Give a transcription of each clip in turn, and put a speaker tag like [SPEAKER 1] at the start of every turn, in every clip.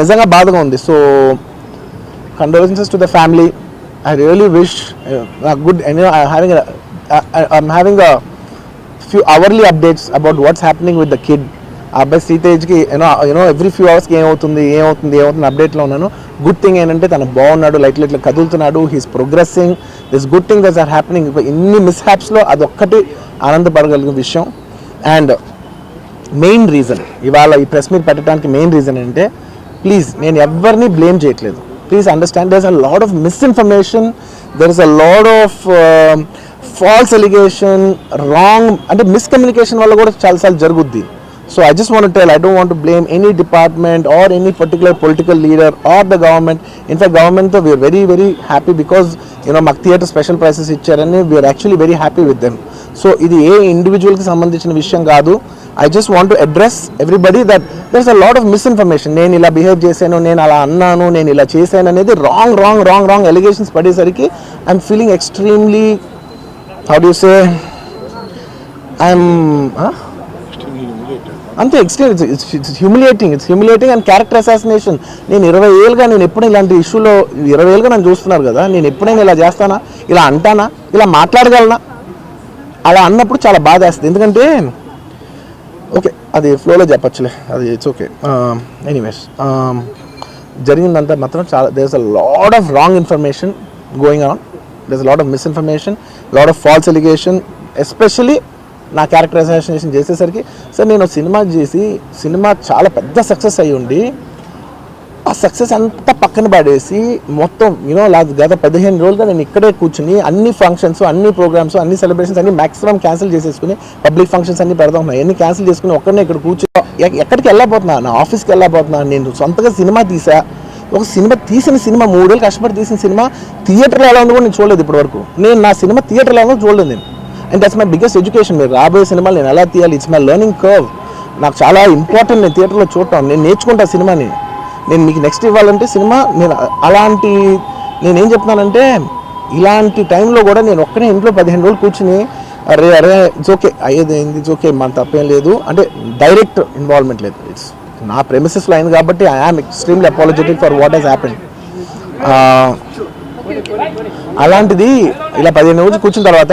[SPEAKER 1] నిజంగా బాధగా ఉంది. So condolences to the family I really wish good having I'm having a few hourly updates about what's happening with the kid ఆ అబ్బాయి సీతేజ్కి you know you know every few అవర్స్కి ఏమవుతుంది ఏమవుతుంది ఏమవుతుంది అప్డేట్లో ఉన్నాను. గుడ్ థింగ్ ఏంటంటే తను బాగున్నాడు లైట్ లైట్లో కదులుతున్నాడు he's progressing this good thing this are happening ఇన్ని మిస్ హ్యాప్స్లో అదొక్కటి ఆనందపడగలిగిన విషయం. అండ్ మెయిన్ రీజన్ ఇవాళ ఈ ప్రెస్ మీట్ పెట్టడానికి మెయిన్ రీజన్ అంటే ప్లీజ్ నేను ఎవరిని బ్లేమ్ చేయట్లేదు. Please understand there is a lot of misinformation there is a lot of false allegation wrong అంటే మిస్కమ్యూనికేషన్ వల్ల కూడా చాలాసార్లు జరుగుద్ది. So I just want tell I don't want blame any department or any particular political leader or the government in fact గవర్నమెంట్తో we're very very happy because you know మాకు theatre special prices ఇచ్చారని we're actually very happy with them so ఇది ఏ ఇండివిజువల్కి సంబంధించిన విషయం కాదు. I just want to address everybody that there's a lot of misinformation నేను ఇలా బిహేవ్ చేశాను నేను అలా అన్నాను నేను ఇలా చేశాను అనేది wrong wrong wrong wrong allegations పడేసరికి I'm feeling extremely how do say I'm అంతే extreme it's humiliating it's humiliating and character assassination నేను ఇరవై ఏళ్ళుగా నేను ఎప్పుడు ఇలాంటి ఇష్యూలో ఇరవై ఏళ్ళుగా నన్ను చూస్తున్నారు కదా నేను ఎప్పుడైనా ఇలా చేస్తానా ఇలా అంటానా ఇలా మాట్లాడగలనా? అలా అన్నప్పుడు చాలా బాధ వేస్తుంది ఎందుకంటే ఓకే అది ఫ్లోలో చెప్పచ్చులే. అది ఇట్స్ ఓకే ఎనీవేస్ జరిగిందంతా మాత్రం చాలా there's a lot of wrong information going on there's lot of misinformation lot of false allegation especially నా క్యారెక్టర్ చేసేసరికి. సార్ నేను సినిమా చేసి సినిమా చాలా పెద్ద సక్సెస్ అయ్యి ఉండి ఆ సక్సెస్ అంతా పక్కన పడేసి మొత్తం యూనో గత పదిహేను రోజులుగా నేను ఇక్కడే కూర్చుని అన్ని ఫంక్షన్స్ అన్ని ప్రోగ్రామ్స్ అన్ని సెలబ్రేషన్స్ అన్ని మాక్సిమం క్యాన్సిల్ చేసేసుకుని పబ్లిక్ ఫంక్షన్స్ అన్ని పెడతా ఉన్నాయి అన్ని క్యాన్సిల్ చేసుకుని ఒక్కడనే ఇక్కడ కూర్చో ఎక్కడికి వెళ్ళబోతున్నా? నా ఆఫీస్కి వెళ్ళబోతున్నా. నేను సొంతగా సినిమా తీసా. ఒక సినిమా తీసిన సినిమా మూడేళ్ళు కష్టపడి తీసిన సినిమా థియేటర్లో ఎలా ఉందో కూడా నేను చూడలేదు ఇప్పటివరకు. నేను నా సినిమా థియేటర్లో ఎలా చూడలేదు నేను. And that's my biggest education మీరు రాబోయే సినిమాలు నేను ఎలా తీయాలి? ఇట్స్ మై లెర్నింగ్ కర్వ్ నాకు చాలా ఇంపార్టెంట్ నేను థియేటర్లో చూడటం. నేను నేర్చుకుంటా సినిమాని. నేను మీకు నెక్స్ట్ ఇవ్వాలంటే సినిమా నేను అలాంటి నేనేం చెప్తున్నానంటే ఇలాంటి టైంలో కూడా నేను ఒక్కనే ఇంట్లో పదిహేను రోజులు కూర్చుని అరే అరే ఇట్స్ ఓకే అయ్యేది అయింది ఇట్స్ ఓకే మన తప్పేం లేదు. అంటే డైరెక్ట్ ఇన్వాల్వ్మెంట్ లేదు. ఇట్స్ నా ప్రెమిసెస్లో అయింది కాబట్టి I am extremely apologetic for what has happen అలాంటిది ఇలా పదిహేను రోజులు కూర్చున్న తర్వాత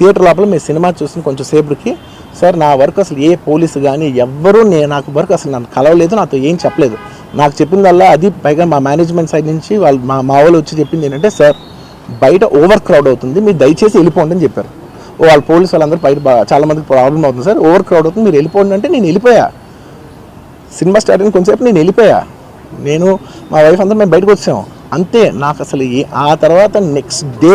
[SPEAKER 1] థియేటర్ లోపల మీ సినిమా చూసిన కొంచెం సేపటికి సార్ నా వర్క్ అసలు ఏ పోలీసు కానీ ఎవ్వరూ నేను నాకు వర్క్ అసలు నన్ను కలవలేదు నాతో ఏం చెప్పలేదు. నాకు చెప్పిందల్లా అది పైగా మా మేనేజ్మెంట్ సైడ్ నుంచి వాళ్ళు మా మా వాళ్ళు వచ్చి చెప్పింది ఏంటంటే సార్ బయట ఓవర్ క్రౌడ్ అవుతుంది మీరు దయచేసి వెళ్ళిపోండి అని చెప్పారు. వాళ్ళ పోలీసు వాళ్ళందరూ బయట చాలా మందికి ప్రాబ్లం అవుతుంది సార్ ఓవర్ క్రౌడ్ అవుతుంది మీరు వెళ్ళిపోండి అంటే నేను వెళ్ళిపోయా. సినిమా స్టార్ట్ అయిన కొంచెంసేపు నేను వెళ్ళిపోయా. నేను మా వైఫ్ అందరూ మేము బయటకు వచ్చాము అంతే నాకు అసలు ఆ తర్వాత నెక్స్ట్ డే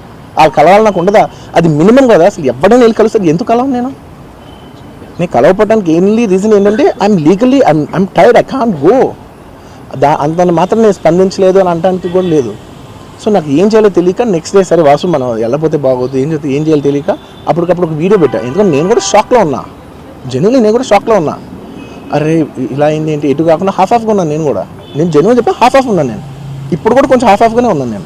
[SPEAKER 1] ఆ కలవాలి నాకు ఉండదా? అది మినిమం కదా అసలు ఎవడైనా వెళ్ళి కలుస్తారు ఎందుకు కలవను నేను? నేను కలవపడడానికి ఎన్లీ రీజన్ ఏంటంటే I'm legally I'm I'm tired I can't go the అంత మాత్రం నేను స్పందించలేదు అని అనడానికి కూడా లేదు. సో నాకు ఏం చేయాలో తెలియక నెక్స్ట్ డే సరే వాసు మనం వెళ్ళపోతే బాగోదు ఏం చేస్తే ఏం చేయాలో తెలియక అప్పటికప్పుడు ఒక వీడియో పెట్టా. ఎందుకంటే నేను కూడా షాక్లో ఉన్నా. జనరల్లీ నేను కూడా షాక్లో ఉన్నా. అరే ఇలా అయింది ఏంటి? ఎటు కాకుండా హాఫ్ ఆఫ్గా ఉన్నాను నేను కూడా. నేను జెన్యున్ చెప్పి హాఫ్ ఆఫ్ ఉన్నాను నేను. ఇప్పుడు కూడా కొంచెం హాఫ్ ఆఫ్గానే ఉన్నాను నేను.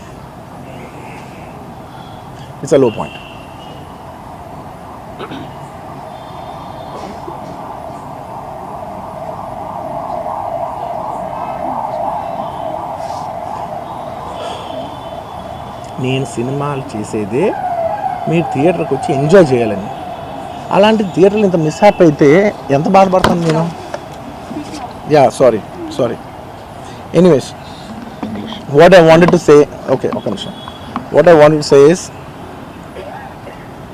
[SPEAKER 1] it's a low point నేను సినిమాలు చేసేదే మీరు థియేటర్కి వచ్చి ఎంజాయ్ చేయాలని. అలాంటి థియేటర్లు ఇంత మిస్హాప్ అయితే ఎంత బాధపడతాను నేను? Yeah sorry sorry anyways what I wanted to say okay ఒక నిమిషం. What I wanted to say is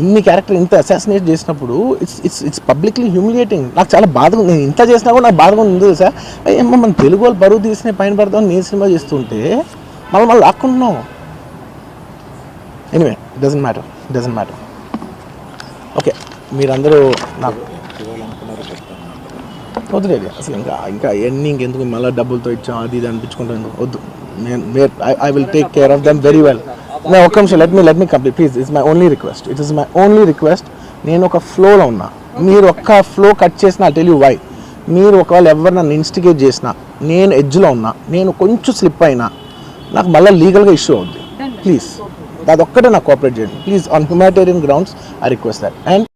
[SPEAKER 1] ఇన్ని క్యారెక్టర్ ఇంత అసాసినేట్ చేసినప్పుడు it's it's it's publicly humiliating నాకు చాలా బాధగా ఉంది. నేను ఇంత చేసినా కూడా నాకు బాధగా ఉంది సార్ ఏమో మన తెలుగు వాళ్ళు బరువు తీసిన పైన పడదాం నేను సినిమా చేస్తుంటే మళ్ళీ మళ్ళీ లాక్కుంటున్నాం anyway doesn't matter doesn't matter okay మీరందరూ నాకు వదిలేదు అసలు ఇంకా ఇంకా ఎన్ని ఇంకెందుకు? మళ్ళీ డబ్బులతో ఇచ్చాం అది ఇది అనిపించుకుంటాను వద్దు. నేను I will take care of them very well నా ఒక్క నిమిషం let me let me complete please it's my only request it is my only request నేను ఒక ఫ్లోలో ఉన్నా. మీరు ఒక్క ఫ్లో కట్ చేసిన టెల్ యూ వై మీరు ఒకవేళ ఎవరు నన్ను ఇన్స్టిగేట్ చేసినా నేను ఎడ్జ్లో ఉన్నా నేను కొంచెం స్లిప్ అయినా నాకు మళ్ళీ లీగల్గా ఇష్యూ అవుద్ది. ప్లీజ్ అదొక్కటే నాకు కోఆపరేట్ చేయండి. Please on humanitarian grounds I request that and